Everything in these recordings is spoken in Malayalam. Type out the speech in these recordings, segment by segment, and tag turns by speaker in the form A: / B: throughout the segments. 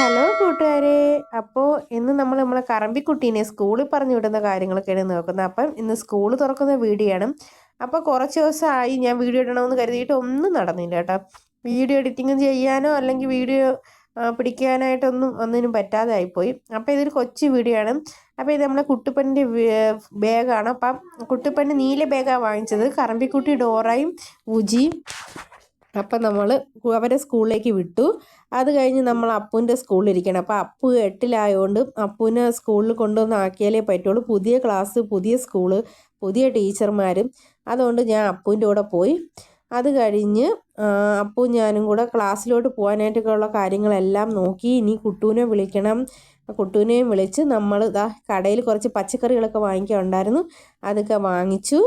A: ഹലോ കൂട്ടുകാരെ. അപ്പോൾ ഇന്ന് നമ്മൾ നമ്മളെ കറമ്പിക്കുട്ടീനെ സ്കൂളിൽ പറഞ്ഞു വിടുന്ന കാര്യങ്ങളൊക്കെയാണ് നോക്കുന്നത്. അപ്പം ഇന്ന് സ്കൂൾ തുറക്കുന്ന വീഡിയോ ആണ് അപ്പോൾ കുറച്ച് ദിവസമായി ഞാൻ വീഡിയോ ഇടണമെന്ന് കരുതിയിട്ട് ഒന്നും നടന്നില്ല കേട്ടോ. വീഡിയോ എഡിറ്റിംഗ് ചെയ്യാനോ അല്ലെങ്കിൽ വീഡിയോ പിടിക്കാനായിട്ടൊന്നും ഒന്നിനും പറ്റാതെ ആയിപ്പോയി. അപ്പോൾ ഇതൊരു കൊച്ചു വീഡിയോ ആണ് അപ്പോൾ ഇത് നമ്മളെ കുട്ടിപ്പന്റെ ബാഗാണ്. അപ്പം കുട്ടിപ്പന്റെ നീല ബാഗാണ് വാങ്ങിച്ചത്. കറമ്പിക്കുട്ടി ഡോറയും ഉജിയും അപ്പം നമ്മൾ അവരെ സ്കൂളിലേക്ക് വിട്ടു. അത് കഴിഞ്ഞ് നമ്മൾ അപ്പുവിന്റെ സ്കൂളിലിരിക്കണം അപ്പോൾ അപ്പു എട്ടിലായതുകൊണ്ട് അപ്പുവിനെ സ്കൂളിൽ കൊണ്ടുവന്ന് ആക്കിയാലേ പറ്റുള്ളൂ. പുതിയ ക്ലാസ് പുതിയ സ്കൂൾ പുതിയ ടീച്ചർമാരും. അതുകൊണ്ട് ഞാൻ അപ്പുവിന്റെ കൂടെ പോയി. അത് കഴിഞ്ഞ് അപ്പു ഞാനും കൂടെ ക്ലാസ്സിലോട്ട് പോകാനായിട്ടൊക്കെ ഉള്ള കാര്യങ്ങളെല്ലാം നോക്കി ഇനി കുട്ടൂനെ വിളിക്കണം. കുട്ടൂനെയും വിളിച്ച് നമ്മൾ ഇതാ കടയിൽ കുറച്ച് പച്ചക്കറികളൊക്കെ വാങ്ങിക്കാനുണ്ടായിരുന്നു. അതൊക്കെ വാങ്ങിച്ചു.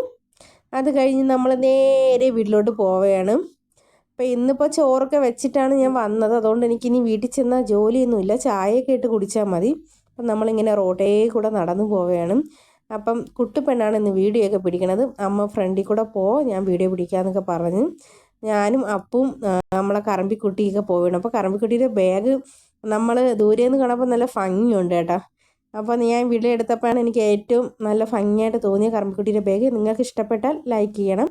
A: അത് കഴിഞ്ഞ് നമ്മൾ നേരെ വീട്ടിലോട്ട് പോവുകയാണ്. അപ്പോൾ ഇന്നിപ്പോൾ ചോറൊക്കെ വെച്ചിട്ടാണ് ഞാൻ വന്നത്. അതുകൊണ്ട് എനിക്കിനി വീട്ടിൽ ചെന്നാൽ ജോലിയൊന്നുമില്ല. ചായയൊക്കെ ഇട്ട് കുടിച്ചാൽ മതി. അപ്പം നമ്മളിങ്ങനെ റോഡേ കൂടെ നടന്നു പോവുകയാണ്. അപ്പം കുട്ടിപ്പെണ്ണാണ് ഇന്ന് വീഡിയോ ഒക്കെ പിടിക്കണത്. അമ്മ ഫ്രണ്ടിൽ കൂടെ പോ ഞാൻ വീഡിയോ പിടിക്കാമെന്നൊക്കെ പറഞ്ഞ്. ഞാനും അപ്പും നമ്മളെ കറമ്പിക്കുട്ടിയൊക്കെ പോവുകയാണ്. അപ്പോൾ കറമ്പിക്കുട്ടിയുടെ ബാഗ് നമ്മൾ ദൂരെ നിന്ന് കാണുമ്പോൾ നല്ല ഭംഗിയുണ്ട് കേട്ടോ. അപ്പോൾ ഞാൻ വീഡിയോ എടുത്തപ്പോഴാണ് എനിക്ക് ഏറ്റവും നല്ല ഭംഗിയായിട്ട് തോന്നിയ കറമ്പിക്കുട്ടിയുടെ ബാഗ്. നിങ്ങൾക്ക് ഇഷ്ടപ്പെട്ടാൽ ലൈക്ക് ചെയ്യണം.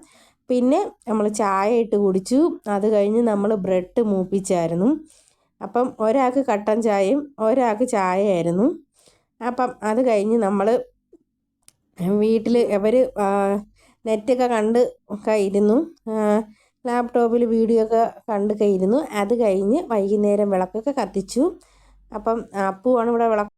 A: പിന്നെ നമ്മൾ ചായ ഇട്ട് കുടിച്ചു. അത് കഴിഞ്ഞ് നമ്മൾ ബ്രെഡ് മൂപ്പിച്ചായിരുന്നു. അപ്പം ഒരാൾക്ക് കട്ടൻ ചായയും ഒരാൾക്ക് ചായയായിരുന്നു. അപ്പം അത് കഴിഞ്ഞ് നമ്മൾ വീട്ടിൽ അവർ നെറ്റൊക്കെ കണ്ട് ഒക്കെ ഇരുന്നു ലാപ്ടോപ്പിൽ വീഡിയോ ഒക്കെ കണ്ട് ഇരുന്നു അത് കഴിഞ്ഞ് വൈകുന്നേരം വിളക്കൊക്കെ കത്തിച്ചു. അപ്പം അപ്പുവാണ് ഇവിടെ വിളക്ക്